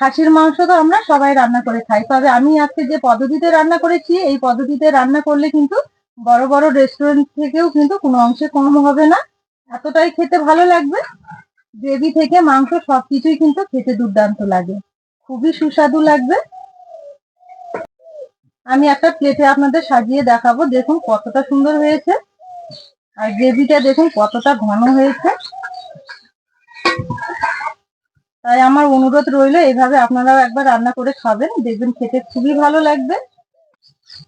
খাসির মাংস তো আমরা সবাই রান্না করে খাই। তবে আমি আজকে যে পদ্ধতিতে রান্না করেছি, এই পদ্ধতিতে রান্না করলে কিন্তু বড় বড় রেস্টুরেন্ট থেকেও কিন্তু কোনো অংশে কম হবে না। এতটাই খেতে ভালো লাগবে, গ্রেভি থেকে মাংস সবকিছুই কিন্তু খেতে দুর্দান্ত লাগে। খুবই সুস্বাদু লাগবে। আমি একটা প্লেটে আপনাদের সাজিয়ে দেখাবো, দেখুন কতটা সুন্দর হয়েছে। আর গ্রেভিটা দেখুন কতটা ঘন হয়েছে। তাই আমার অনুরোধ রইল এইভাবে আপনারাও একবার রান্না করে খাবেন, দেখবেন খেতে খুবই ভালো লাগবে।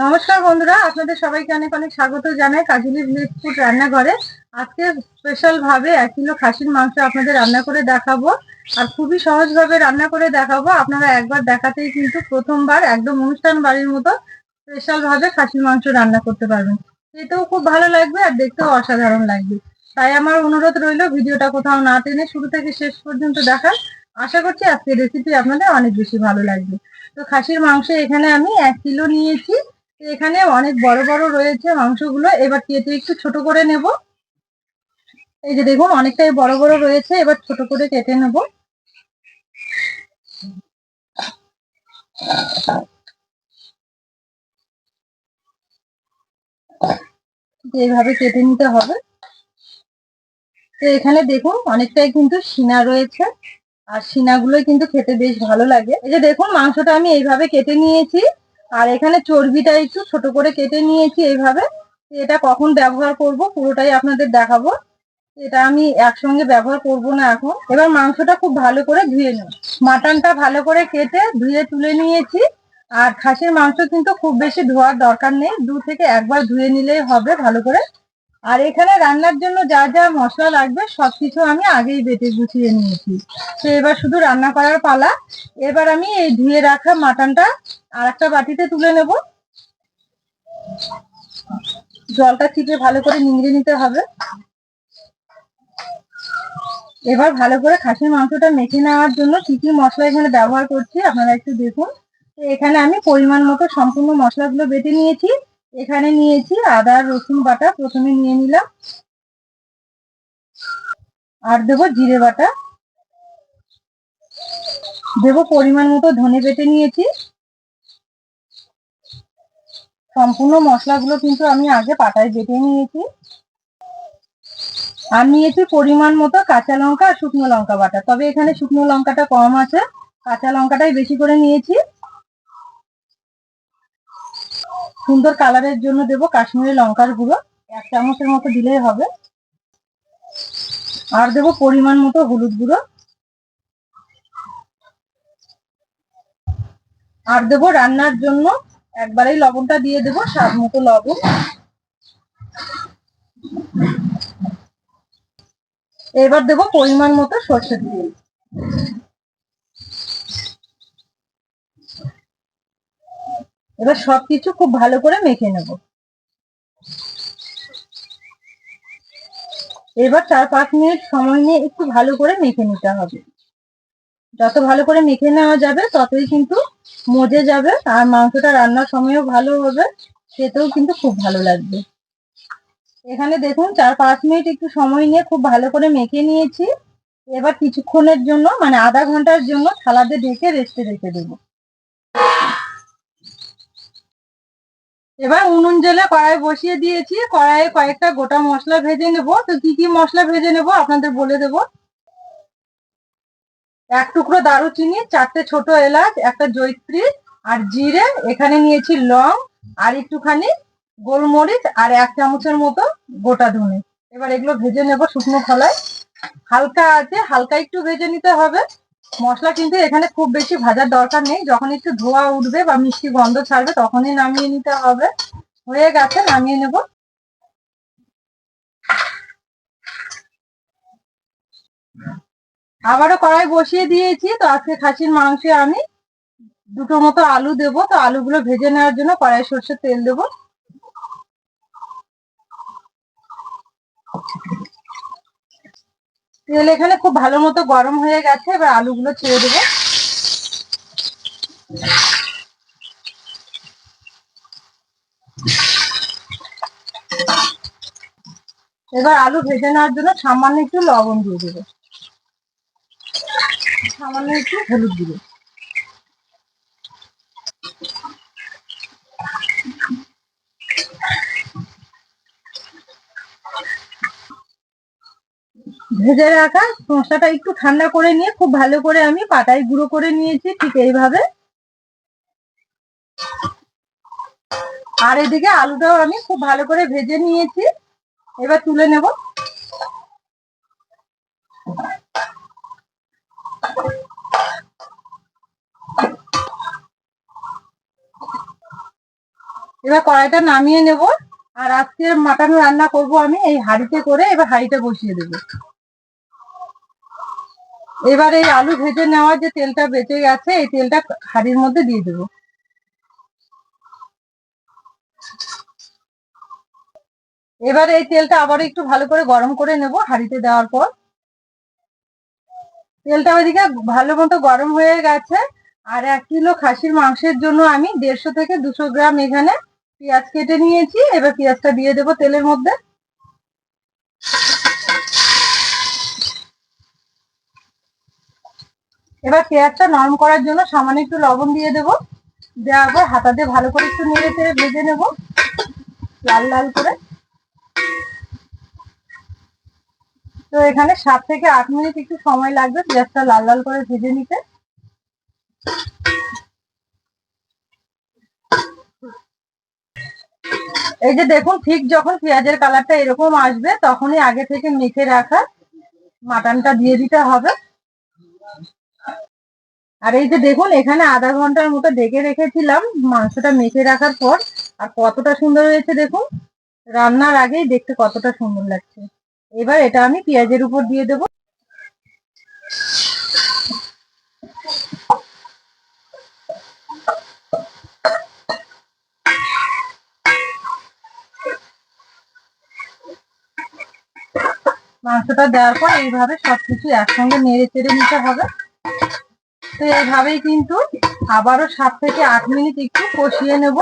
নমস্কার বন্ধুরা, আপনাদের সবাইকে অনেক অনেক স্বাগত জানাই কাজুলি ভিলেজ ফুড রান্নাঘরে। আজকে স্পেশাল ভাবে এক কিলো খাসির মাংস আপনাদের রান্না করে দেখাবো, আর খুবই সহজ ভাবে রান্না করে দেখাবো। আপনারা একবার দেখাতেই কিন্তু প্রথমবার একদম অনুষ্ঠান বাড়ির মতো স্পেশাল ভাবে খাসির মাংস রান্না করতে পারবেন। খেতেও খুব ভালো লাগবে আর দেখতেও অসাধারণ লাগবে। তাই আমার অনুরোধ রইল ভিডিওটা কোথাও না টেনে শুরু থেকে শেষ পর্যন্ত দেখার। আশা করছি আজকের রেসিপি আপনাদের অনেক বেশি ভালো লাগবে। তো খাসির মাংস এখানে আমি এক কিলো নিয়েছি। এখানে অনেক বড় বড় রয়েছে মাংসগুলো। এবার কেটে একটু ছোট করে নেব। এই যে দেখুন, অনেকটাই বড় বড় রয়েছে। এবার ছোট করে কেটে নেব। এইভাবে কেটে নিতে হবে। তো এখানে দেখুন, অনেকটাই কিন্তু সিনা রয়েছে। আর সিনাগুলোই কিন্তু খেতে বেশ ভালো লাগে। এই যে দেখুন, মাংসটা আমি এইভাবে কেটে নিয়েছি। আর এখানে চর্বিটা একটু ছোট করে কেটে নিয়েছি এইভাবে। এটা কখন ব্যবহার করব পুরোটাই আপনাদের দেখাবো। এটা আমি একসঙ্গে ব্যবহার করব না এখন। এবার মাংসটা খুব ভালো করে ধুয়ে নেব মাটনটা ভালো করে কেটে ধুয়ে তুলে নিয়েছি। আর খাসির মাংস কিন্তু খুব বেশি ধোয়ার দরকার নেই। দু থেকে একবার ধুয়ে নিলেই হবে ভালো করে। আর এখানে রান্নার জন্য যা যা মশলা লাগবে সবকিছু আমি আগেই বেটে গুছিয়ে নিয়েছি। তো এবার শুধু রান্না করার পালা। এবার আমি এই ধুয়ে রাখা মাটনটা আর একটা বাটিতে তুলে নেব। জলটা চিপে ভালো করে নিংড়ে নিতে হবে। এবার ভালো করে খাসির মাংসটা মেখে নেওয়ার জন্য কি কি মশলা এখানে ব্যবহার করছি আপনারা একটু দেখুন। এখানে আমি পরিমাণ মতো সম্পূর্ণ মশলাগুলো বেটে নিয়েছি। এখানে নিয়েছি আদা, রসুন বাটা, প্রথমে নিয়ে নিলাম। আর দেবো জিরে বাটা। দেবো পরিমাণ মতো ধনে বেটে নিয়েছি। সম্পূর্ণ মশলাগুলো কিন্তু আমি আগে পাটায় বেটে নিয়েছি। আর নিয়েছি পরিমাণ মতো কাঁচা লঙ্কা আর শুকনো লঙ্কা বাটা। তবে এখানে শুকনো লঙ্কাটা কম আছে। কাঁচা লঙ্কাটাই বেশি করে নিয়েছি। সুন্দর কালারের জন্য দেবো কাশ্মীরি লঙ্কার গুঁড়ো। এক চামচের মতো দিলেই হবে। আর দেবো পরিমাণ মতো হলুদ গুঁড়ো। আর দেবো রান্নার জন্য একবারেই লবণটা দিয়ে দেবো স্বাদ মতো লবণ। এবার দেবো পরিমাণ মতো সর্ষের তেল। এবার সবকিছু খুব ভালো করে মেখে নেব। এবার চার পাঁচ মিনিট সময় নিয়ে একটু ভালো করে মেখে নিতে হবে। যত ভালো করে মেখে নেওয়া যাবে, ততই কিন্তু মজে যাবে, আর মাংসটা রান্নার সময়ও ভালো হবে, খেতেও কিন্তু খুব ভালো লাগবে। এখানে দেখুন, চার পাঁচ মিনিট একটু সময় নিয়ে খুব ভালো করে মেখে নিয়েছি। এবার কিছুক্ষণের জন্য মানে আধা ঘণ্টার জন্য থালাতে ঢেকে রেস্টে রেখে দেবো। এবার উনুন জেলে কড়াই বসিয়ে দিয়েছি। কড়াইয়ে কয়েকটা গোটা মশলা ভেজে নেব। তো কি কি মশলা ভেজে নেব আপনাদের বলে দেব। এক টুকরো দারুচিনি, চারটে ছোট এলাচ, একটা জৈত্রী আর জিরে। এখানে নিয়েছি লং আর একটুখানি গোলমরিচ আর এক চামচের মতো গোটা ধনে। এবার এগুলো ভেজে নেব শুকনো খোলায়। হালকা আছে, হালকা একটু ভেজে নিতে হবে। মশলা কিন্তু এখানে খুব বেশি ভাজার দরকার নেই। যখন একটু ধোয়া উঠবে বা মিষ্টি গন্ধ ছাড়বে, তখনই নামিয়ে নিতে হবে। হয়ে গেছে, নামিয়ে নেব। আবারও কড়াই বসিয়ে দিয়েছি, তো আজকে খাসির মাংসে আমি দুটো মতো আলু দেবো। তো আলুগুলো ভেজে নেওয়ার জন্য কড়াই সর্ষের তেল দেবো। তেল এখানে খুব ভালো মতো গরম হয়ে গেছে, এবার আলুগুলো ছেড়ে দেবো। এবার আলু ভেজে নেওয়ার জন্য সামান্য একটু লবণ দিয়ে দেবো। সামান্য একটু হলুদ দিবে। ভেজে রাখা মশলাটা একটু ঠান্ডা করে নিয়ে খুব ভালো করে আমি পাতায় গুঁড়ো করে নিয়েছি ঠিক এইভাবে। আর এদিকে আলুটাও আমি খুব ভালো করে ভেজে নিয়েছি। এবার তুলে নেব। এবার কড়াইটা নামিয়ে নেব। আর আজকে মাটন রান্না করব আমি এই হাঁড়িতে করে এবার হাঁড়িটা বসিয়ে দেব। এবার এই আলু ভেজে নেওয়া যে তেলটা বেঁচে গেছে, এই তেলটা হাঁড়ির মধ্যে দিয়ে দেবো। এবার এই তেলটা আবার একটু ভালো করে গরম করে নেব হাঁড়িতে দেওয়ার পর। তেলটা ওইদিকে ভালো মতো গরম হয়ে গেছে, আর এক কিলো খাসির মাংসের জন্য আমি দেড়শো থেকে দুশো গ্রাম এখানে পেঁয়াজ কেটে নিয়েছি। এবার পেঁয়াজটা দিয়ে দেবো তেলের মধ্যে। এবার পেঁয়াজটা নরম করার জন্য সামান্য একটু লবণ দিয়ে দেবো। দেওয়ার পর হাতা দিয়ে ভালো করে একটু নেড়ে চেড়ে ভেজে নেব। লাল লাল করে। তো এখানে সাত থেকে আট মিনিট একটু সময় লাগবে পেঁয়াজটা লাল লাল করে ভেজে নিতে। এই যে দেখুন, ঠিক যখন পেঁয়াজের কালারটা এরকম আসবে, তখনই আগে থেকে মেখে রাখা মাটনটা দিয়ে দিতে হবে। আর এই যে দেখুন, এখানে আধা ঘণ্টার মতো ডেকে রেখেছিলাম মাংসটা মেখে রাখার পর। আর কতটা সুন্দর হয়েছে দেখুন, রান্নার আগেই দেখতে কতটা সুন্দর লাগছে। এবার এটা আমি পেঁয়াজের উপর দিয়ে দেবো। মাংসটা দেওয়ার পর এইভাবে সবকিছু একসঙ্গে নেড়ে চেড়ে নিতে হবে। তো এইভাবেই কিন্তু আবারও সাত থেকে আট মিনিট একটু কষিয়ে নেব।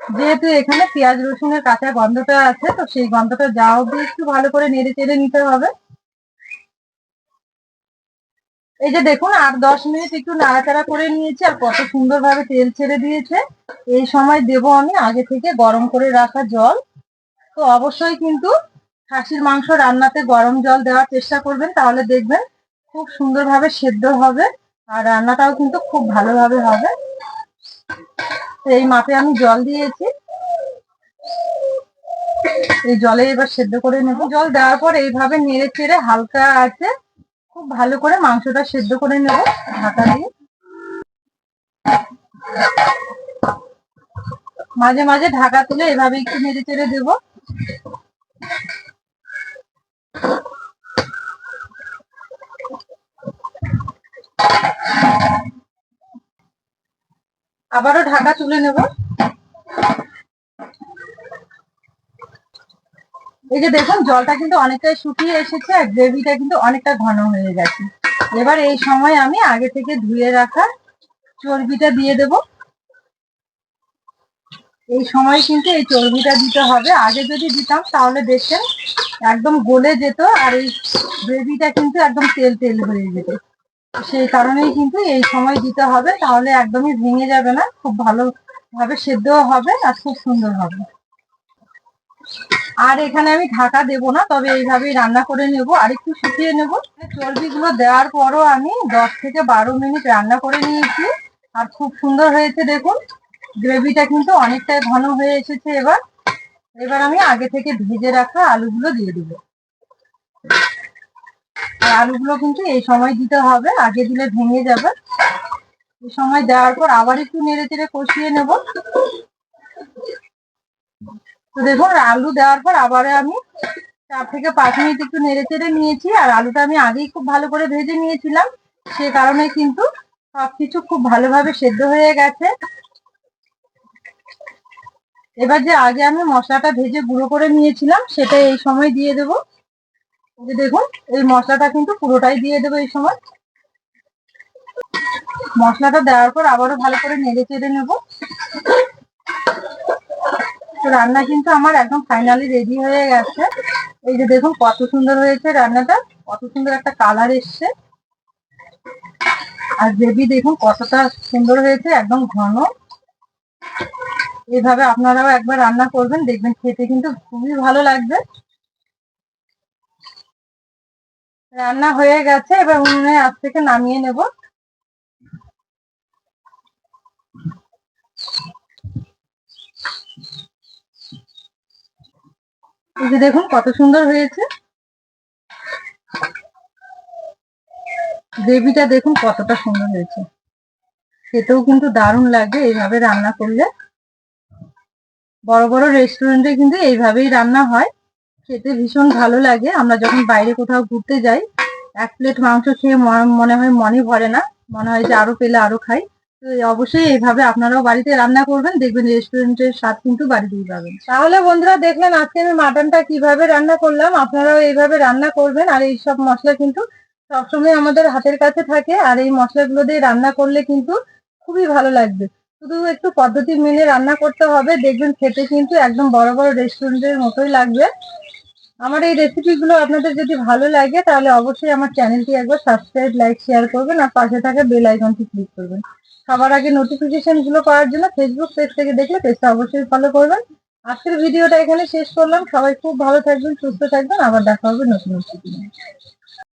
যেহেতু এখানে পেঁয়াজ রসুনের কাঁচা গন্ধটা আছে, তো সেই গন্ধটা যা অব্দি একটু ভালো করে নেড়ে চেড়ে নিতে হবে। এই যে দেখুন, আট দশ মিনিট একটু নাড়াচাড়া করে নিয়েছি, আর কত সুন্দরভাবে তেল ছেড়ে দিয়েছে। এই সময় দেব আমি আগে থেকে গরম করে রাখা জল। তো অবশ্যই কিন্তু খাসির মাংস রান্নাতে গরম জল দেওয়ার চেষ্টা করবেন, তাহলে দেখবেন খুব সুন্দরভাবে সেদ্ধ হবে। আর রান্নাটাও কিন্তু খুব ভালোভাবে হবে। এই মাপে আমি জল দিয়েছি। এই জলে এবার সেদ্ধ করে নেব। জল দেওয়ার পর এইভাবে নেড়ে চেড়ে হালকা আছে। খুব ভালো করে মাংসটা সেদ্ধ করে নেব ঢাকা দিয়ে। মাঝে মাঝে ঢাকা তুলে এভাবে একটু নেড়ে চেড়ে দেবো। আবারও ঢাকা তুলে নেব। এই যে দেখুন, জলটা কিন্তু অনেকটাই শুকিয়ে এসেছে, আর গ্রেভিটা কিন্তু অনেকটা ঘন হয়ে গেছে। এবার এই সময় আমি আগে থেকে ধুয়ে রাখা চর্বিটা দিয়ে দেব। এই সময় কিন্তু এই চর্বিটা দিতে হবে। আগে যদি দিতাম, তাহলে দেখছেন একদম গলে যেত, আর এই গ্রেভিটা কিন্তু একদম তেল তেল হয়ে যেত। সেই কারণেই কিন্তু এই সময় দিতে হবে, তাহলে একদমই ভেঙে যাবে না, খুব ভালো ভাবে সেদ্ধও হবে আর খুব সুন্দর হবে। আর এখানে আমি ঢাকা দেব না, তবে এইভাবেই রান্না করে নেব, আর একটু শুকিয়ে নেব। চর্বিগুলো দেওয়ার পরও আমি দশ থেকে বারো মিনিট রান্না করে নিয়েছি, আর খুব সুন্দর হয়েছে দেখুন, গ্রেভিটা কিন্তু অনেকটাই ঘন হয়ে এসেছে এবার। এবার আমি আগে থেকে ভেজে রাখা আলুগুলো দিয়ে দেবো। আর আলুগুলো কিন্তু এই সময় দিতে হবে, আগে দিলে ভেঙে যাবে। এই সময় দেওয়ার পর আবার একটু নেড়ে চেড়ে কষিয়ে নেব। তো দেখুন, আলু দেওয়ার পর আবার আমি চার থেকে পাঁচ মিনিট একটু নেড়ে চেড়ে নিয়েছি, আর আলুটা আমি আগেই খুব ভালো করে ভেজে নিয়েছিলাম। সে কারণে কিন্তু সবকিছু খুব ভালোভাবে সেদ্ধ হয়ে গেছে। এবার যে আগে আমি মশলাটা ভেজে গুঁড়ো করে নিয়েছিলাম, সেটা এই সময় দিয়ে দেবো। যে দেখুন এই মশলাটা কিন্তু পুরোটাই দিয়ে দেবো এই সময়। মশলাটা দেওয়ার পর আবারও ভালো করে নেড়ে চেড়ে নেব। তো রান্না কিন্তু আমার একদম ফাইনালি রেডি হয়ে গেছে। এই যে দেখুন কত সুন্দর হয়েছে রান্নাটা, কত সুন্দর একটা কালার এসছে। আর গ্রেভি দেখুন কতটা সুন্দর হয়েছে, একদম ঘন। এইভাবে আপনারাও একবার রান্না করবেন, দেখবেন খেতে কিন্তু খুবই ভালো লাগবে। রান্না হয়ে গেছে, এবার উনুনে আজ থেকে নামিয়ে নেব। এই যে দেখুন কত সুন্দর হয়েছে। গ্রেভিটা দেখুন কতটা সুন্দর হয়েছে। খেতেও কিন্তু দারুণ লাগে এইভাবে রান্না করলে। বড় বড় রেস্টুরেন্টে কিন্তু এইভাবেই রান্না হয়। খেতে ভীষণ ভালো লাগে। আমরা যখন বাইরে কোথাও ঘুরতে যাই, এক প্লেট মাংস খেয়ে মনে হয় মনে ভরে না। মনে হয় যে আরও পেলে আরও খাই। তো অবশ্যই এইভাবে আপনারাও বাড়িতে রান্না করবেন, দেখবেন রেস্টুরেন্টের স্বাদ কিন্তু বাড়িতেই পাবেন। তাহলে বন্ধুরা দেখলেন আজকে আমি মাটনটা কীভাবে রান্না করলাম। আপনারাও এইভাবে রান্না করবেন আর এই সব মশলা কিন্তু সবসময় আমাদের হাতের কাছে থাকে আর এই মশলাগুলো দিয়ে রান্না করলে কিন্তু খুবই ভালো লাগবে। শুধু একটু পদ্ধতি মেনে রান্না করতে হবে, দেখবেন খেতে কিন্তু একদম বড় বড় রেস্টুরেন্টের মতোই লাগবে। আমার এই রেসিপিগুলো আপনাদের যদি ভালো লাগে, তাহলে অবশ্যই আমার চ্যানেলটি একবার সাবস্ক্রাইব লাইক শেয়ার করবেন আর পাশে থাকা বেল আইকনটি ক্লিক করবেন। সবার আগে নোটিফিকেশনগুলো পাওয়ার জন্য ফেসবুক পেজ থেকে দেখলে পেজটা অবশ্যই ফলো করবেন। আজকের ভিডিওটা এখানে শেষ করলাম। সবাই খুব ভালো থাকবেন, সুস্থ থাকবেন। আবার দেখা হবে নতুন নতুন